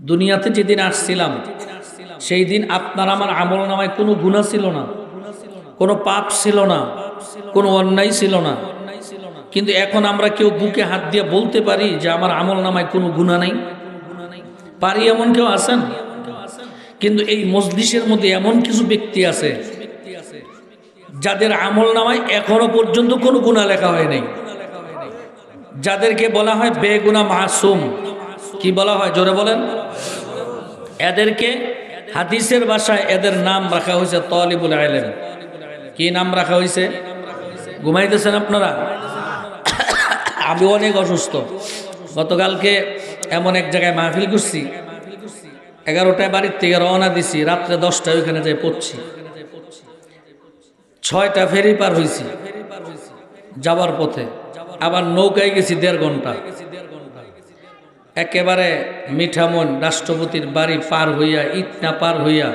দুনিয়াতে যেদিন আসছিলাম সেই দিন আপনার আমার আমল নামায় কোনো গুণা ছিল না। কোনো পাপ ছিল না, কোনো অন্যায় ছিল না। কিন্তু এখন আমরা কেউ বুকে হাত দিয়ে বলতে পারি যে আমার আমল নামায় কোনো গুণা নেই। পারি এমন কেউ আছেন? কিন্তু এই মজলিসের মধ্যে এমন কিছু ব্যক্তি আছে, যাদের আমল নামায় এখনও পর্যন্ত কোনো গুণা লেখা হয় নাই। যাদেরকে বলা হয় বেগুনা মাসুম। কি বলা হয়? জোরে বলেন। এদেরকে হাদিসের ভাষায় এদের নাম রাখা হয়েছে তলিবুল আলেম কি নাম রাখা হয়েছে? ঘুমাইতেছেন আপনারা? আমি অনেক অসুস্থ। গতকালকে এমন এক জায়গায় মাহফিল করছি। এগারোটায় বাড়ির থেকে রওনা দিছি, রাত্রে দশটায় ওইখানে যাই পড়ছি। ছয়টা ফেরি পার হয়েছি যাওয়ার পথে। আবার নৌকায় গেছি দেড় ঘণ্টা। একেবারে মিঠামন রাষ্ট্রপতির বাড়ি পার হইয়া ইটনা পার হইয়া,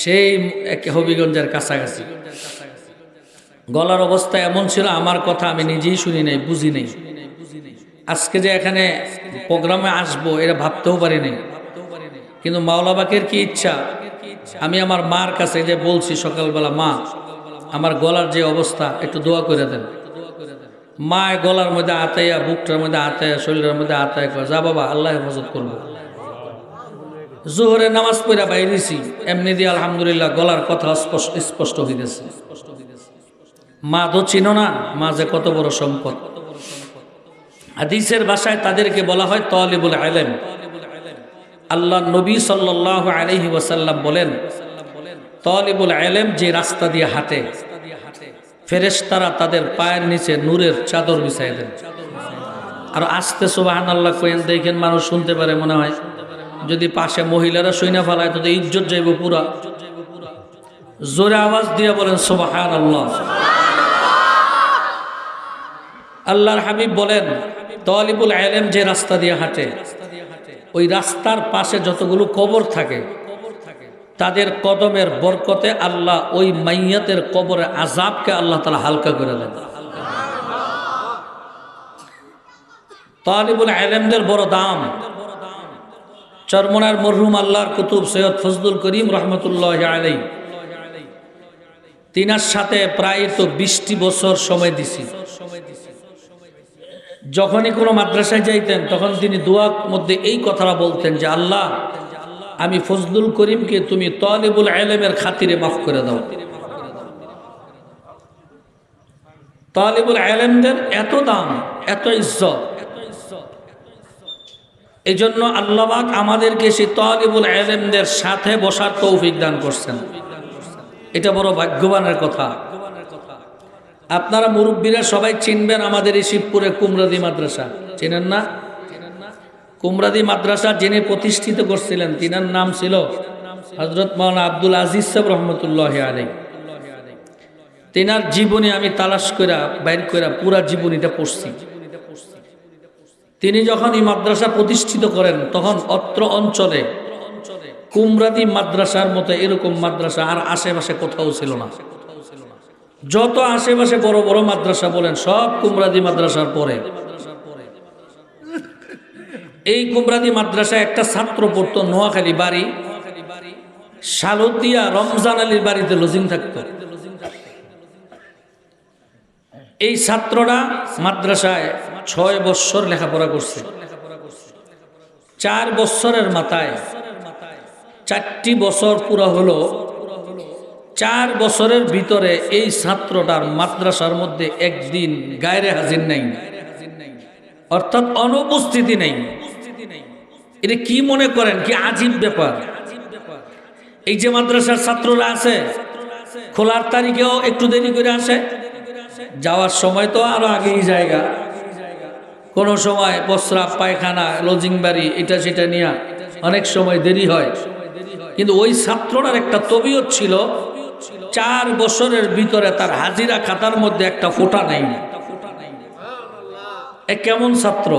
সেই একে হবিগঞ্জের কাছাকাছি। গলার অবস্থা এমন ছিল, আমার কথা আমি নিজেই শুনি নাই, বুঝি নেই। আজকে যে এখানে প্রোগ্রামে আসব, এটা ভাবতেও পারি নাই। কিন্তু মাওলাবাকের কি ইচ্ছা? আমি আমার মার কাছে যে বলছি সকালবেলা, মা, আমার গলার যে অবস্থা, একটু দোয়া করে দেন। মা গলার মধ্যে আতাইয়া, বুকটার মধ্যে আতাইয়া, শরীরের মধ্যে আতায় করে যা বাবা, আল্লাহ হেফাজত করব। জোহরে নামাজ পড়া বাইরেছি এমনি দিয়ে আলহামদুলিল্লাহ গলার কথা স্পষ্ট স্পষ্ট হইতেছে। মা তো চিনো না, মা যে কত বড় সম্পদ। হাদিসের ভাষায় তাদেরকে বলা হয় তলিবুল আলেম আল্লাহ নবী সাল্লাহ আলহি ওয়াসাল্লাম বলেন, তলিবুল আলেম যে রাস্তা দিয়ে হাঁটে ফেরেশতারা তাদের পায়ের নিচে নূরের চাদর বিছাই দেন। আর আস্তে সোবাহান আল্লাহ কোয়েন দেখেন মানুষ শুনতে পারে, মনে হয় যদি পাশে মহিলারা সৈনা ফেলায় তো ইজ্জত যাইব পুরা। জোরে আওয়াজ দিয়ে বলেন সোবাহান আল্লাহ আল্লাহর হাবিব বলেন তলিবুল আলেম যে রাস্তা দিয়ে হাঁটে, ওই রাস্তার পাশে যতগুলো কবর থাকে তাদের কদমের বরকতে আল্লাহ ওই মাইয়াতের কবরে আজাবকে আল্লাহ তালা হালকা করে দেন। তালিবুল আলেমদের বড় দাম। চরমনার মরহুম আল্লাহর কুতুব সৈয়দ ফজলুল করিম রহমতুল্লাহ আলাই তিনার সাথে প্রায় তো বিশটি বছর সময় দিছি। যখনই কোনো মাদ্রাসায় যাইতেন, তখন তিনি দোয়ার মধ্যে এই কথাটা বলতেন যে, আল্লাহ আমি ফজলুল করিমকে তুমি তলিবুল আলমের খাতিরে মাফ করে দাও। তলিবুল আলমদের এত দাম, এত ইজ্জত। এই জন্য আল্লাহবাক আমাদেরকে সেই তলিবুল আলমদের সাথে বসার তৌফিক দান করছেন। এটা বড় ভাগ্যবানের কথা। আপনারা মুরব্বীরা সবাই চিনবেন আমাদের এই শিবপুরে কুমরাদি মাদ্রাসা। চিনেন না? কুমরাদি মাদ্রাসা যিনি প্রতিষ্ঠিত করছিলেন, তিনার নাম ছিল হজরত মৌলানা আব্দুল আজিজ সাহেব রহমতুল্লাহ আলী তিনার জীবনী আমি তালাশ করা বাইর করা পুরা জীবনীটা পড়ছি। তিনি যখন এই মাদ্রাসা প্রতিষ্ঠিত করেন, তখন অত্র অঞ্চলে কুমরাদি মাদ্রাসার মতো এরকম মাদ্রাসা আর আশেপাশে কোথাও ছিল না। যত আশেপাশে বড় বড় মাদ্রাসা বলেন, সব কুমরাদি মাদ্রাসার পরে। এই কুমরাদি মাদ্রাসায় একটা ছাত্র পড়তো, নোয়াখালী বাড়ি। শালতিয়া রমজান আলীর বাড়িতে লজিং থাকত। এই ছাত্ররা মাদ্রাসায় ছয় বৎসর লেখাপড়া করছে। চার বৎসরের মাথায় চারটি বছর পুরো হলো। চার বছরের ভিতরে এই ছাত্রটার মাদ্রাসার মধ্যে একদিন গায়রে হাজির নেই। অর্থাৎ অনুপস্থিতি নেই। এটা কি মনে করেন? কি আজীব ব্যাপার? এই যে মাদ্রাসার ছাত্ররা আছে, খোলার তারিখেও একটু দেরি করে আসে। যাওয়ার সময় তো আরও আগেই জায়গা। কোনো সময় প্রস্রাব পায়খানা, লজিং বাড়ি, এটা সেটা নিয়ে অনেক সময় দেরি হয়। কিন্তু ওই ছাত্রটার একটা তবিয়ত ছিল, চার বছরের ভিতরে তার হাজিরা খাতার মধ্যে একটা ফোটা নেই। কেমন ছাত্র?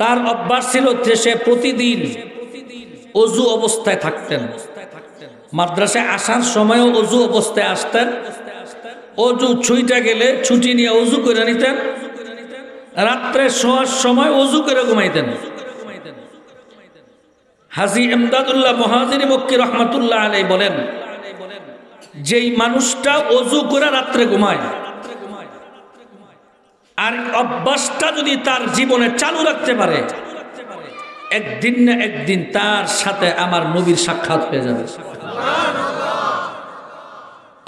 তার অভ্যাস ছিল যে সে প্রতিদিন অজু অবস্থায় থাকতেন। মাদ্রাসায় আসার সময়ও অজু অবস্থায় আসতেন। অজু ছুইটা গেলে ছুটি নিয়ে অজু করে নিতেন। রাত্রে শোয়ার সময় অজু করে ঘুমাইতেন। হাজি এমদাদুল্লাহ মহাজির মক্কি রহমতুল্লাহ আলাই বলেন, যেই মানুষটা অজু করে রাত্রে ঘুমায় আর অভ্যাসটা যদি তার জীবনে চালু রাখতে পারে, একদিন না একদিন তার সাথে আমার নবীর সাক্ষাৎ হয়ে যাবে।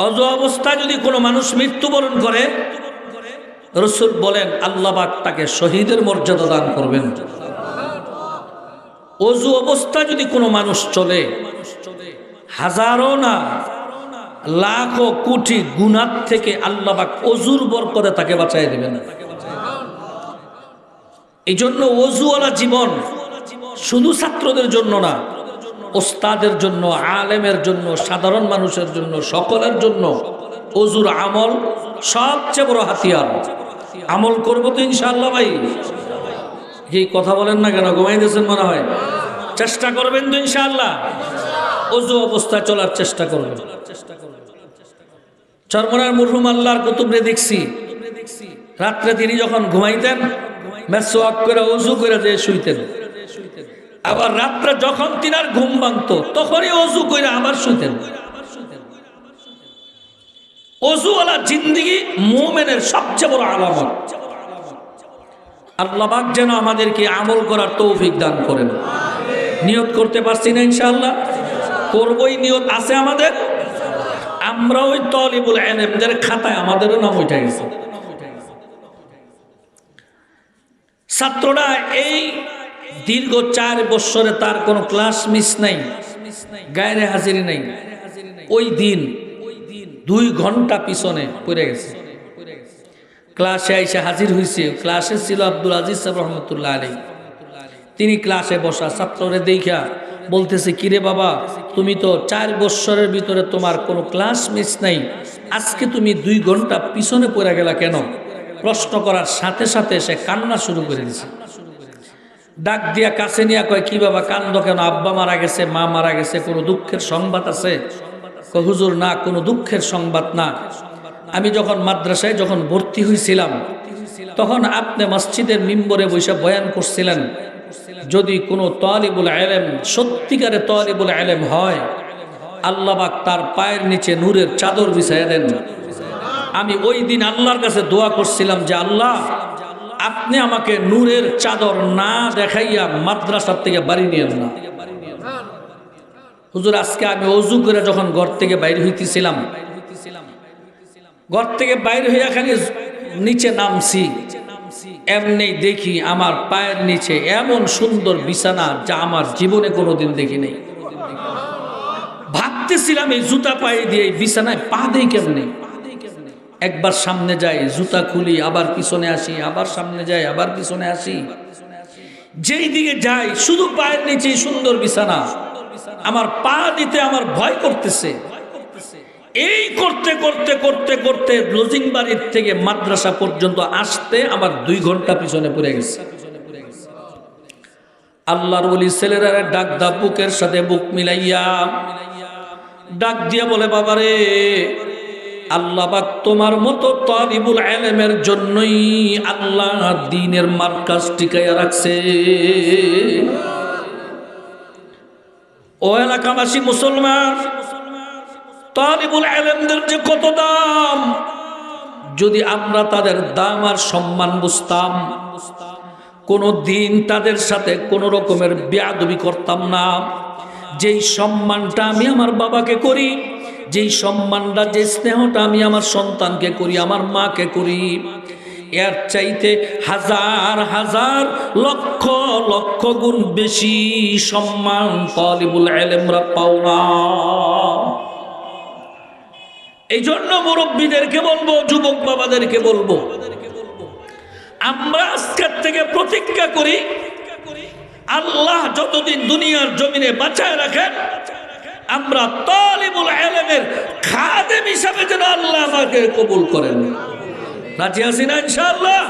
অজ অবস্থায় যদি কোনো মানুষ মৃত্যুবরণ করে, রসুল বলেন আল্লাহবাক তাকে শহীদের মর্যাদা দান করবেন। অজু অবস্থা যদি কোনো মানুষ চলে হাজারো না লাখো কোটি গুণার থেকে আল্লাহবাক অজুর বর করে তাকে বাঁচাই দেবেন। এই জন্য অজুওয়ালা জীবন শুধু ছাত্রদের জন্য না, ওস্তাদের জন্য, আলেমের জন্য, সাধারণ মানুষের জন্য, সকলের জন্য অজুর আমল সবচেয়ে বড় হাতিয়ার। আমল করব তো ইনশাআল্লাহ ভাই। কি কথা বলেন না কেন? ঘুমাই দিয়েছেন মনে হয়? চেষ্টা করবেন তো ইনশাআল্লাহ? অজু অবস্থায় চলার চেষ্টা করবেন। চরমনার মুরহুম আল্লাহর কুতুবরে দেখছি। রাত্রে তিনি যখন ঘুমাইতেন করে অজু করে যে শুইতেন। আবার রাত্রে যখন তিনার ঘুম ভাঙতো, তখনই অজু করে আবার শুইতেন। অজুওয়ালা জিন্দিগি মোমেনের সবচেয়ে বড় আলামত। আল্লাহবাক যেন আমাদেরকে আমল করার তৌফিক দান করেন। নিয়ত করতে পারছি না ইনশাআল্লাহ? করবই নিয়ত আছে আমাদের? আমরা ওই তলিবুল এলেমদের খাতায় আমাদেরও নাম উঠে গেছে। ছাত্ররা এই দীর্ঘ চার বছরে তার কোনো ক্লাস মিস নাই, গায়ের হাজিরি নাই। ওই দিন দুই ঘণ্টা পিছনে পড়ে গেছে। ক্লাসে এসে হাজির হয়েছে ক্লাসে ছিল আব্দুল আজিজ সাহেব রহমতুল্লাহ আলী তিনি ক্লাসে বসা, ছাত্ররে দেখা বলতেছে, কিরে বাবা, তুমি তো চার বৎসরের ভিতরে তোমার কোনো ক্লাস মিস নাই। আজকে তুমি দুই ঘণ্টা পিছনে পড়ে গেলা কেন? প্রশ্ন করার সাথে সাথে সে কান্না শুরু করে দিছে। ডাক দিয়া কাছে নিয়ে কয়, কি বাবা, কান্দ কেন? আব্বা মারা গেছে, মা মারা গেছে, কোনো দুঃখের সংবাদ আছে? হুজুর, না, কোনো দুঃখের সংবাদ না। আমি যখন মাদ্রাসায় যখন ভর্তি হয়েছিলাম তখন আপনি মসজিদের মিম্বরে বৈশা বয়ান করছিলেন। যদি কোনো তলিবুল আলেম সত্যিকারে তলিবুল আলেম হয় আল্লাহবাক তার পায়ের নিচে নূরের চাদর বিছাইয়া দেন। আমি ওই দিন আল্লাহর কাছে দোয়া করছিলাম যে, আল্লাহ, আপনি আমাকে নূরের চাদর না দেখাইয়া মাদ্রাসার থেকে বাড়ি নিয়েন না। হুজুর, আজকে আমি অজু করে যখন ঘর থেকে বাইরে হইতেছিলাম, ঘর থেকে বাইর হইয়া খালি নিচে নামছি। এমনি দেখি আমার পায়ের নিচে এমন সুন্দর বিছানা যা আমার জীবনে কোনোদিন দেখি নেই ভাবতেছিলাম এই জুতা পায়ে দিয়ে বিছানায় পা দেই কেমনে? একবার সামনে যাই, জুতা খুলি, আবার পিছনে আসি, আবার সামনে যাই, আবার পিছনে আসি। যেই দিকে যাই, শুধু পায়ের নিচে সুন্দর বিছানা। আমার পা দিতে আমার ভয় করতেছে। এই করতে করতে করতে করতে লজিং বাড়ির থেকে মাদ্রাসা পর্যন্ত আসতে আমার দুই ঘণ্টা পিছনে পড়ে গেছে। আল্লাহর বলি ছেলেরা ডাক দা বুকের সাথে বুক মিলাইয়া, ডাক দিয়া বলে, বাবারে আল্লাহ পাক তোমার মতো তালিবুল আলেমের জন্যই আল্লাহ দিনের মার্কাজ টিকাইয়া রাখছে। ও এলাকাবাসী মুসলমান তালিবুল আলেমদের যে কত দাম? যদি আমরা তাদের দাম আর সম্মান বুঝতাম, কোনো দিন তাদের সাথে কোনো রকমের বেয়াদবি করতাম না। যেই সম্মানটা আমি আমার বাবাকে করি, যেই সম্মানটা, যে স্নেহটা আমি আমার সন্তানকে করি, আমার মাকে করি, এর চাইতে হাজার হাজার, লক্ষ লক্ষ গুণ বেশি সম্মান তালিবুল আলেমরা পাও না এই জন্য মুরব্বীদেরকে বলব, যুবক বাবাদেরকে বলব, আমরা আজকের থেকে প্রতিজ্ঞা করি, আল্লাহ যতদিন দুনিয়ার জমিনে বাঁচায় রাখেন, আমরা তালিবুল আলমের খাদেম হিসাবে যেন আল্লাহ আমাকে কবুল করেন। রাজি আছি না ইনশাআল্লাহ?